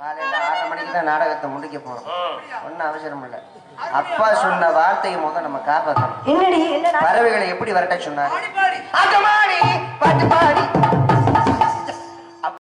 காலையில ஆறரை நாடகத்தை முடிக்க போறோம். ஒன்னும் அவசரம் இல்லை. அப்பா சொன்ன வார்த்தையும் முதல் நம்ம காப்பாற்றணும் பறவைகளை எப்படி வரட்ட சொன்னாங்க